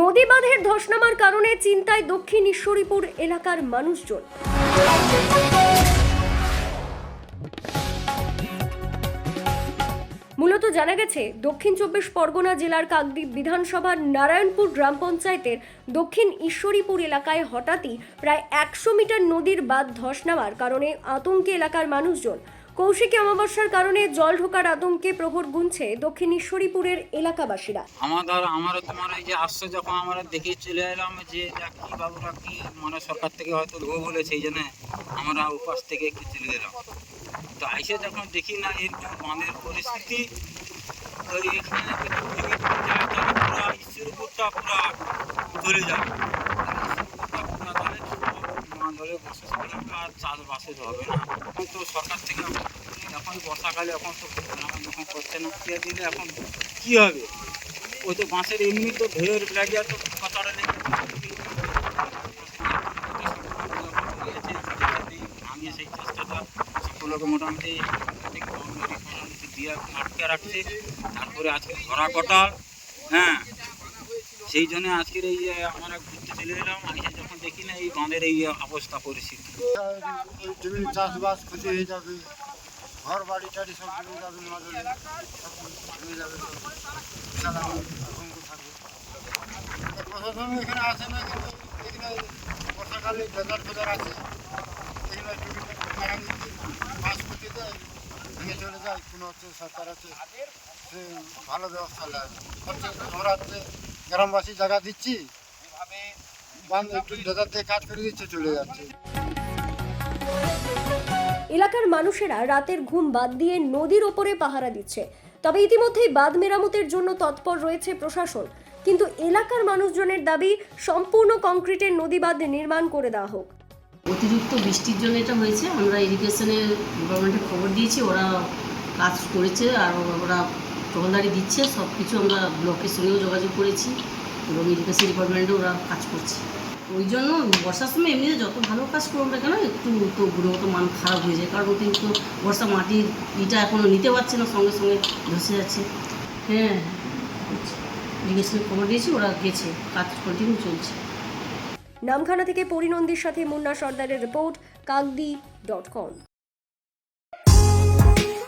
নদী বাঁধের ধসনামার কারণে চিন্তায় দক্ষিণ ঈশ্বরীপুর এলাকার মানুষজন। মূলত জানা গেছে, দক্ষিণ চব্বিশ পরগনা জেলার কাকদ্বীপ বিধানসভার নারায়ণপুর গ্রাম পঞ্চায়েতের দক্ষিণ ঈশ্বরীপুর এলাকায় হঠাৎই প্রায় একশো মিটার নদীর বাঁধ ধস নামার কারণে আতঙ্কে এলাকার মানুষজন কৌশিকী অমাবস্যার কারণে জল ঢোকার আতঙ্কে প্রহর গুনছে দক্ষিণ ঈশ্বরীপুরের এলাকাবাসীরা। আমাদের, আমারও তোমার এই যে আসছে যখন আমরা দেখে চলে এলাম যে কি বাবুরা কি মানে সরকার থেকে হয়তো দেবো বলে সেই জন্য আমরা উপাস থেকে একটু চলে এলাম তো আইসে যখন দেখি না এরকম বাঁধের পরিস্থিতি, তো এখানে পুরো ঈশ্বরপুরটা পুরো চলে যাবে ঈশ্বরপুরটা পুরো তাহলে বাঁধ হলে বসে থাকলে আর চাষবাসের হবে না এখন তো সরকার থেকে এখন বর্ষাকালে এখন তো এখন করছে না। দিয়ে দিলে এখন? কি হবে? ওই তো বাঁশের এমনি তো ঢের লাগিয়ে তো কথাটা নেই আমি সেই চেষ্টাটা মোটামুটি দিয়ে আটকে রাখছি। তারপরে আজকে ধরা কটাল হ্যাঁ। সেই জন্য আজকের এই আমরা ঘুরতে চলে এলাম এসে যখন দেখি না এই বাঁধের এই অবস্থা পরিস্থিতি। জমি চাষবাস ক্ষতি হয়ে যাবে, ঘর বাড়ি টাড়ি সব ডুবে যাবে নজরে যাবে প্রশাসন এখানে আসে না, কিন্তু এখানে বর্ষাকালে বেজার ফেজার আছে। এখানে কারণ দেয় ভেঙে চলে যায়, কোনো হচ্ছে সরকার আছে, সে ভালো ব্যবস্থা নেয়। হচ্ছে আমরা হচ্ছে গ্রামবাসী জায়গা দিচ্ছি বান্ধ একটু কাজ করে দিচ্ছে চলে যাচ্ছে। এলাকার মানুষেরা রাতের ঘুম বাদ দিয়ে নদীর ওপরে পাহারা দিচ্ছে। তবে ইতিমধ্যেই বাঁধ মেরামতের জন্য তৎপর রয়েছে প্রশাসন। কিন্তু এলাকার মানুষজনের দাবি সম্পূর্ণ কংক্রিটের নদী বাঁধ নির্মাণ করে দেওয়া হোক। অতিরিক্ত বৃষ্টির জন্য এটা হয়েছে। আমরা ইরিগেশনের ডিপার্টমেন্টে খবর দিয়েছি ওরা কাজ করেছে আর ওরা টহলদারি দিচ্ছে। সব কিছু আমরা ব্লকের সঙ্গেও যোগাযোগ করেছি। এবং ইরিগেশন ডিপার্টমেন্টে ওরা কাজ করছে। ওই জন্য বর্ষার সময় এমনিতে যত ভালো কাজ করুক না কেন, একটু তো গুণগত মান খারাপ হয়ে যায়। কারণ অতিরিক্ত বর্ষা মাটির ইটা এখনও নিতে পারছে না, সঙ্গে সঙ্গে ধসে যাচ্ছে। হ্যাঁ ইরিগেশনের খবর দিয়েছি, ওরা গেছে। কাজ কন্টিনিউ চলছে। নামখানা থেকে পরিনন্দীর সাথে মুন্না সর্দারের রিপোর্ট কাকদি ডট কম